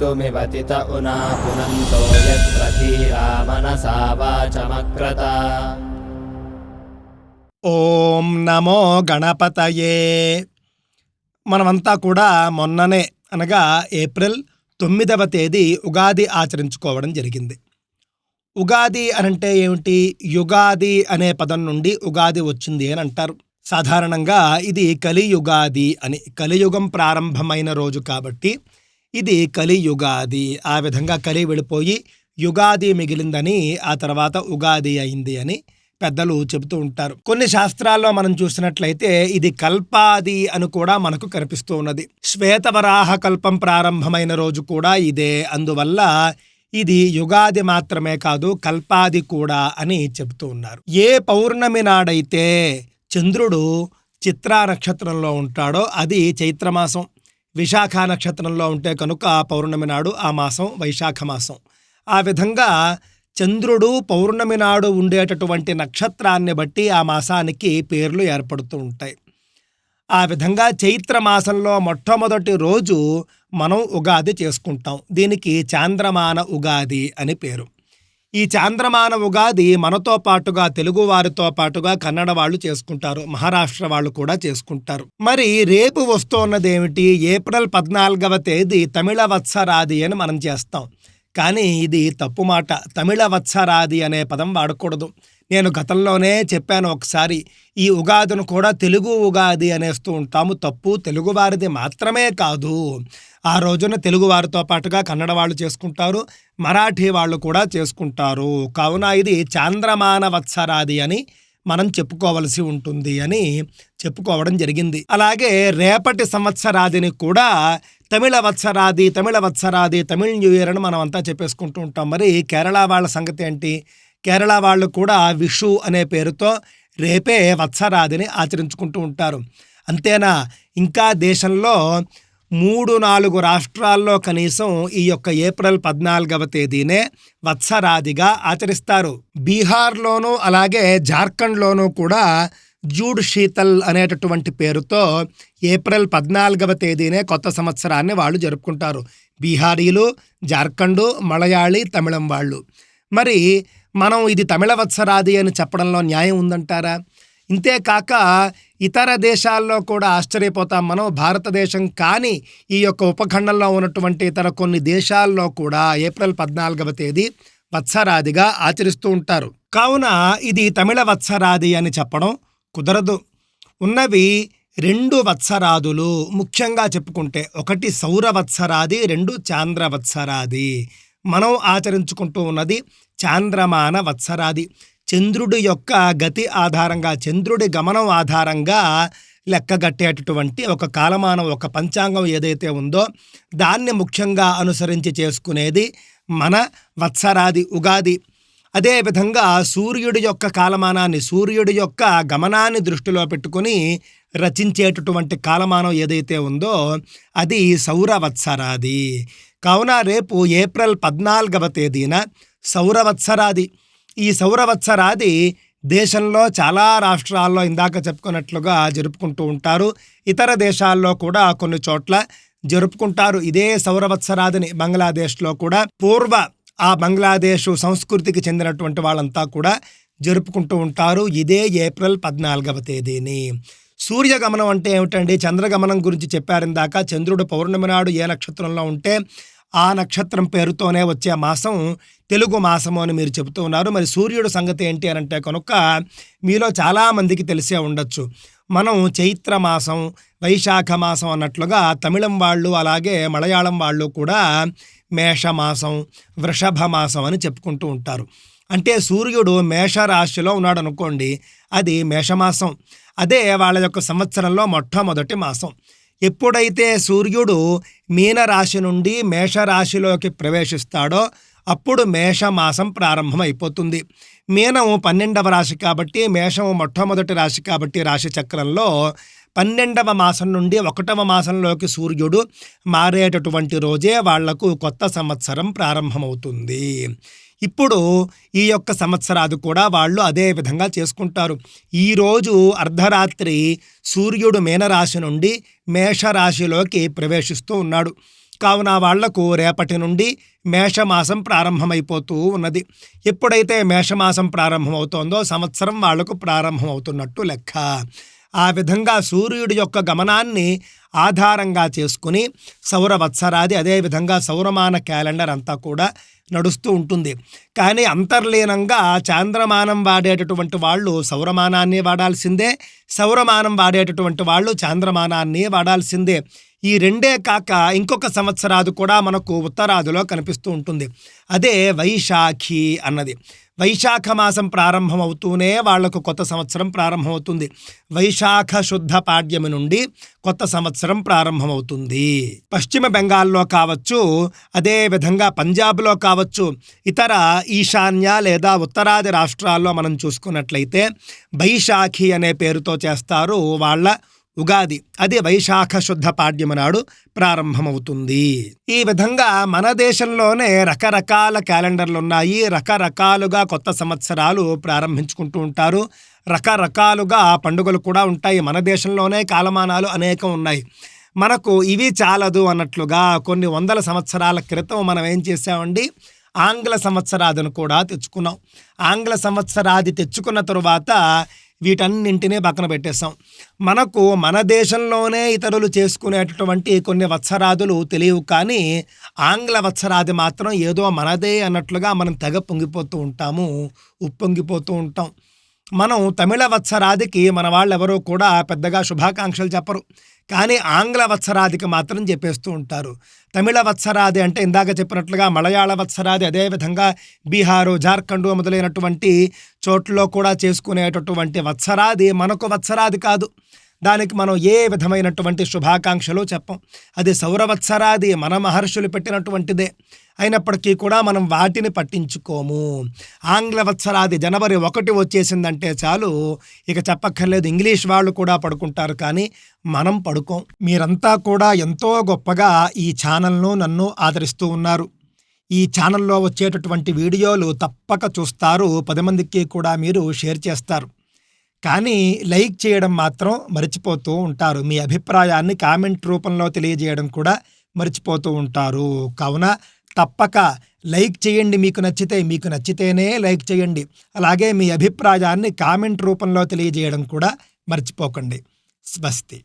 कर्तुमिवतित उना पुनन्तो यत्र धीरा मनसा वाचमक्रत ఓం నమో గణపతయే మనమంతా కూడా మొన్ననే అనగా ఏప్రిల్ తొమ్మిదవ తేదీ ఉగాది ఆచరించుకోవడం జరిగింది ఉగాది అనంటే ఏమిటి యుగాది అనే పదం నుండి ఉగాది వచ్చింది అని అంటారు సాధారణంగా ఇది కలియుగాది అని కలియుగం ప్రారంభమైన రోజు కాబట్టి ఇది కలియుగాది ఆ విధంగా కలి వెళ్ళిపోయి యుగాది మిగిలిందని ఆ తర్వాత ఉగాది అయింది అని పెద్దలు చెబుతూ ఉంటారు. కొన్ని శాస్త్రాల్లో మనం చూసినట్లయితే ఇది కల్పాది అని కూడా మనకు కనిపిస్తూ ఉన్నది. శ్వేతవరాహ కల్పం ప్రారంభమైన రోజు కూడా ఇదే. అందువల్ల ఇది యుగాది మాత్రమే కాదు కల్పాది కూడా అని చెబుతూ ఉన్నారు. ఏ పౌర్ణమి నాడైతే చంద్రుడు చిత్రా నక్షత్రంలో ఉంటాడో అది చైత్రమాసం. విశాఖ నక్షత్రంలో ఉంటే కనుక పౌర్ణమి నాడు ఆ మాసం వైశాఖ మాసం. ఆ విధంగా చంద్రుడు పౌర్ణమి నాడు ఉండేటటువంటి నక్షత్రాన్ని బట్టి ఆ మాసానికి పేర్లు ఏర్పడుతూ ఉంటాయి. ఆ విధంగా చైత్ర మాసంలో మొట్టమొదటి రోజు మనం ఉగాది చేసుకుంటాం. దీనికి చాంద్రమాన ఉగాది అని పేరు. ఈ చాంద్రమాన ఉగాది మనతో పాటుగా తెలుగు వారితో పాటుగా కన్నడ వాళ్ళు చేసుకుంటారు. మహారాష్ట్ర వాళ్ళు కూడా చేసుకుంటారు. మరి రేపు వస్తున్నది ఏమిటి? ఏప్రిల్ పద్నాలుగవ తేదీ తమిళ వత్సరాది అని మనం చేస్తాం. కానీ ఇది తప్పు మాట. తమిళ వత్సరాది అనే పదం వాడకూడదు. నేను గతంలోనే చెప్పాను ఒకసారి ఈ ఉగాదిను కూడా తెలుగు ఉగాది అనేస్తూ ఉంటాము. తప్పు తెలుగువారిది మాత్రమే కాదు. ఆ రోజున తెలుగువారితో పాటుగా కన్నడ వాళ్ళు చేసుకుంటారు. మరాఠీ వాళ్ళు కూడా చేసుకుంటారు. కావున ఇది చాంద్రమాన వత్సరాది అని మనం చెప్పుకోవలసి ఉంటుంది అని చెప్పుకోవడం జరిగింది. అలాగే రేపటి సంవత్సరాదిని కూడా తమిళ వత్సరాది తమిళ వత్సరాది తమిళ్ న్యూ ఇయర్ అని మనం అంతా చెప్పేసుకుంటూ ఉంటాం. మరి కేరళ వాళ్ళ సంగతి ఏంటి? కేరళ వాళ్ళు కూడా విషు అనే పేరుతో రేపే వత్సరాదిని ఆచరించుకుంటూ ఉంటారు. అంతేనా? ఇంకా దేశంలో మూడు నాలుగు రాష్ట్రాల్లో కనీసం ఈ యొక్క ఏప్రిల్ పద్నాలుగవ తేదీనే వత్సరాదిగా ఆచరిస్తారు. బీహార్లోనూ అలాగే జార్ఖండ్లోనూ కూడా జూడ్ శీతల్ అనేటటువంటి పేరుతో ఏప్రిల్ పద్నాలుగవ తేదీనే కొత్త సంవత్సరాన్ని వాళ్ళు జరుపుకుంటారు. బీహారీలు జార్ఖండు మలయాళీ తమిళం వాళ్ళు. మరి మనం ఇది తమిళ వత్సరాది అని చెప్పడంలో న్యాయం ఉందంటారా? ఇంతేకాక ఇతర దేశాల్లో కూడా ఆశ్చర్యపోతాం మనం భారతదేశం కానీ ఈ యొక్క ఉపఖండంలో ఉన్నటువంటి ఇతర కొన్ని దేశాల్లో కూడా ఏప్రిల్ పద్నాలుగవ తేదీ వత్సరాదిగా ఆచరిస్తూ ఉంటారు. కావున ఇది తమిళ వత్సరాది అని చెప్పడం కుదరదు. ఉన్నవి రెండు వత్సరాదులు ముఖ్యంగా చెప్పుకుంటే ఒకటి సౌర వత్సరాది రెండు చాంద్ర వత్సరాది. మనం ఆచరించుకుంటూ ఉన్నది చాంద్రమాన వత్సరాది. చంద్రుడి యొక్క గతి ఆధారంగా చంద్రుడి గమనం ఆధారంగా లెక్కగట్టేటటువంటి ఒక కాలమానం ఒక పంచాంగం ఏదైతే ఉందో దాన్ని ముఖ్యంగా అనుసరించి చేసుకునేది మన వత్సరాది ఉగాది. అదేవిధంగా సూర్యుడి యొక్క కాలమానాన్ని సూర్యుడి యొక్క గమనాన్ని దృష్టిలో పెట్టుకుని రచించేటటువంటి కాలమానం ఏదైతే ఉందో అది సౌరవత్సరాది. కావున రేపు ఏప్రిల్ పద్నాలుగవ తేదీన సౌరవత్సరాది. ఈ సౌరవత్సరాది దేశంలో చాలా రాష్ట్రాల్లో ఇందాక చెప్పుకున్నట్లుగా జరుపుకుంటూ ఉంటారు. ఇతర దేశాల్లో కూడా కొన్ని చోట్ల జరుపుకుంటారు. ఇదే సౌరవత్సరాదిని బంగ్లాదేశ్లో కూడా పూర్వ ఆ బంగ్లాదేశ్ సంస్కృతికి చెందినటువంటి వాళ్ళంతా కూడా జరుపుకుంటూ ఉంటారు. ఇదే ఏప్రిల్ పద్నాలుగవ తేదీని. సూర్యగమనం అంటే ఏమిటండి? చంద్రగమనం గురించి చెప్పారు ఇందాక. చంద్రుడు పౌర్ణమి నాడు ఏ నక్షత్రంలో ఉంటే ఆ నక్షత్రం పేరుతోనే వచ్చే మాసం తెలుగు మాసము అని మీరు చెబుతూ ఉన్నారు. మరి సూర్యుడు సంగతి ఏంటి అని అంటే కనుక మీలో చాలామందికి తెలిసే ఉండొచ్చు. మనం చైత్ర మాసం వైశాఖ మాసం అన్నట్లుగా తమిళం వాళ్ళు అలాగే మలయాళం వాళ్ళు కూడా మేషమాసం వృషభ మాసం అని చెప్పుకుంటూ ఉంటారు. అంటే సూర్యుడు మేషరాశిలో ఉన్నాడు అనుకోండి అది మేషమాసం. అదే వాళ్ళ యొక్క సంవత్సరంలో మొట్టమొదటి మాసం. ఎప్పుడైతే సూర్యుడు మీనరాశి నుండి మేషరాశిలోకి ప్రవేశిస్తాడో అప్పుడు మేషమాసం ప్రారంభమైపోతుంది. మీనము పన్నెండవ రాశి కాబట్టి మేషము మొట్టమొదటి రాశి కాబట్టి రాశి చక్రంలో పన్నెండవ మాసం నుండి ఒకటవ మాసంలోకి సూర్యుడు మారేటటువంటి రోజే వాళ్ళకు కొత్త సంవత్సరం ప్రారంభమవుతుంది. ఇప్పుడు ఈ యొక్క సంవత్సరాది కూడా వాళ్ళు అదే విధంగా చేసుకుంటారు. ఈరోజు అర్ధరాత్రి సూర్యుడు మీనరాశి నుండి మేషరాశిలోకి ప్రవేశిస్తూ ఉన్నాడు. కావున వాళ్ళకు రేపటి నుండి మేషమాసం ప్రారంభమైపోతూ ఉన్నది. ఎప్పుడైతే మేషమాసం ప్రారంభమవుతోందో సంవత్సరం వాళ్ళకు ప్రారంభమవుతున్నట్టు లెక్క. ఆ విధంగా సూర్యుడి యొక్క గమనాన్ని ఆధారంగా చేసుకుని సౌర వత్సరాది అదేవిధంగా సౌరమాన క్యాలెండర్ అంతా కూడా నడుస్తూ ఉంటుంది. కానీ అంతర్లీనంగా చాంద్రమానం వాడేటటువంటి వాళ్ళు సౌరమానాన్ని వాడాల్సిందే సౌరమానం వాడేటటువంటి వాళ్ళు చాంద్రమానాన్ని వాడాల్సిందే. ఈ రెండే కాక ఇంకొక సంవత్సరాది కూడా మనకు ఉత్తరాదిలో కనిపిస్తూ ఉంటుంది. అదే వైశాఖి అన్నది. వైశాఖ మాసం ప్రారంభమవుతూనే వాళ్ళకు కొత్త సంవత్సరం ప్రారంభమవుతుంది. వైశాఖ శుద్ధ పాడ్యమి నుండి కొత్త సంవత్సరం ప్రారంభమవుతుంది. పశ్చిమ బెంగాల్లో కావచ్చు అదే విధంగా పంజాబ్లో కావచ్చు ఇతర ఈశాన్య లేదా ఉత్తరాది రాష్ట్రాల్లో మనం చూసుకున్నట్లయితే వైశాఖి అనే పేరుతో చేస్తారు వాళ్ళ ఉగాది. అది వైశాఖ శుద్ధ పాడ్యము నాడు ప్రారంభమవుతుంది. ఈ విధంగా మన దేశంలోనే రకరకాల క్యాలెండర్లు ఉన్నాయి రకరకాలుగా కొత్త సంవత్సరాలు ప్రారంభించుకుంటూ ఉంటారు. రకరకాలుగా పండుగలు కూడా ఉంటాయి. మన దేశంలోనే కాలమానాలు అనేకం ఉన్నాయి. మనకు ఇవి చాలదు అన్నట్లుగా కొన్ని వందల సంవత్సరాల క్రితం మనం ఏం చేసామండి ఆంగ్ల సంవత్సరాదిని కూడా తెచ్చుకున్నాం. ఆంగ్ల సంవత్సరాది తెచ్చుకున్న తరువాత వీటన్నింటినీ పక్కన పెట్టేస్తాం. మనకు మన దేశంలోనే ఇతరులు చేసుకునేటటువంటి కొన్ని వత్సరాదులు తెలియవు కానీ ఆంగ్ల వత్సరాది మాత్రం ఏదో మనదే అన్నట్లుగా మనం తెగ పొంగిపోతూ ఉంటాము ఉప్పొంగిపోతూ ఉంటాం. మనం తమిళ వత్సరాదికి మన వాళ్ళెవరూ కూడా పెద్దగా శుభాకాంక్షలు చెప్పరు. కానీ ఆంగ్ల వత్సరాదికి మాత్రం చెప్పేస్తూ ఉంటారు. తమిళ వత్సరాది అంటే ఇందాక చెప్పినట్లుగా మలయాళ వత్సరాది అదేవిధంగా బీహారు జార్ఖండ్ మొదలైనటువంటి చోట్లలో కూడా చేసుకునేటటువంటి వత్సరాది మనకు వత్సరాది కాదు. దానికి మనం ఏ విధమైనటువంటి శుభాకాంక్షలు చెప్పం. అది సౌరవత్సరాది మన మహర్షులు పెట్టినటువంటిదే. అయినప్పటికీ కూడా మనం వాటిని పట్టించుకోము. ఆంగ్ల వత్సరాది జనవరి ఒకటి వచ్చేసిందంటే చాలు ఇక చెప్పక్కర్లేదు ఇంగ్లీష్ వాళ్ళు కూడా పడుకుంటారు కానీ మనం పడుకోం. మీరంతా కూడా ఎంతో గొప్పగా ఈ ఛానల్ను నన్ను ఆదరిస్తూ ఉన్నారు. ఈ ఛానల్లో వచ్చేటటువంటి వీడియోలు తప్పక చూస్తారు. పది మందికి కూడా మీరు షేర్ చేస్తారు. కానీ లైక్ చేయడం మాత్రం మర్చిపోతూ ఉంటారు. మీ అభిప్రాయాన్ని కామెంట్ రూపంలో తెలియజేయడం కూడా మర్చిపోతూ ఉంటారు. కావున తప్పక లైక్ చేయండి మీకు నచ్చితే మీకు నచ్చితేనే లైక్ చేయండి. అలాగే మీ అభిప్రాయాన్ని కామెంట్ రూపంలో తెలియజేయడం కూడా మర్చిపోకండి. స్వస్తి.